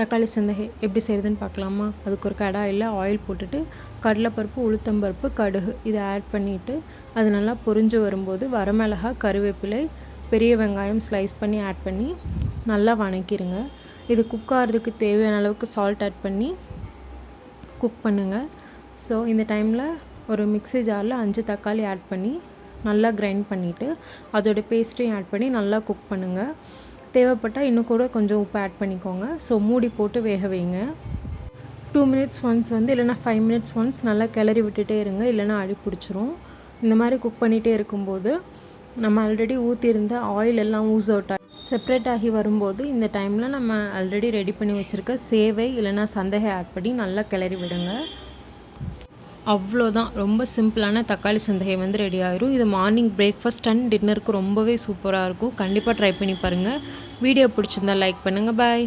தக்காளி சந்தகை எப்படி செய்கிறதுன்னு பார்க்கலாமா? அதுக்கு ஒரு கடாயில் ஆயில் போட்டுட்டு கடலைப்பருப்பு உளுத்தம்பருப்பு கடுகு இதை ஆட் பண்ணிவிட்டு அது நல்லா பொரிஞ்சு வரும்போது வரமிளகா கருவேப்பிலை பெரிய வெங்காயம் ஸ்லைஸ் பண்ணி ஆட் பண்ணி நல்லா வணக்கிடுங்க இது குக் ஆகிறதுக்கு தேவையான அளவுக்கு சால்ட் ஆட் பண்ணி குக் பண்ணுங்கள் ஸோ இந்த டைமில் ஒரு மிக்ஸி ஜாரில் அஞ்சு தக்காளி ஆட் பண்ணி நல்லா கிரைண்ட் பண்ணிவிட்டு அதோட பேஸ்ட்டையும் ஆட் பண்ணி நல்லா குக் பண்ணுங்கள் தேவைப்பட்டால் இன்னும் கூட கொஞ்சம் உப்பு ஆட் பண்ணிக்கோங்க. ஸோ மூடி போட்டு வேக வைங்க. டூ மினிட்ஸ் ஒன்ஸ் வந்து இல்லைனா ஃபைவ் மினிட்ஸ் ஒன்ஸ் நல்லா கிளறி விட்டுட்டே இருங்க. இல்லைனா அடி பிடிச்சிரும். இந்த மாதிரி குக் பண்ணிகிட்டே இருக்கும்போது நம்ம ஆல்ரெடி ஊற்றிருந்த ஆயில் எல்லாம் ஊஸ் அவுட் ஆகி செப்ரேட் ஆகி வரும்போது இந்த டைமில் நம்ம ஆல்ரெடி ரெடி பண்ணி வச்சுருக்க சேவை இல்லைனா சந்தேக ஆட் பண்ணி நல்லா கிளறி விடுங்க. அவ்வளோதான். ரொம்ப சிம்பிளான தக்காளி சந்தகை வந்து ரெடி ஆயிரும். இது மார்னிங் பிரேக்ஃபாஸ்ட் அண்ட் டின்னருக்கு ரொம்பவே சூப்பராக இருக்கும். கண்டிப்பாக ட்ரை பண்ணி பாருங்கள் வீடியோ பிடிச்சிருந்தா லைக் பண்ணுங்கள் பாய்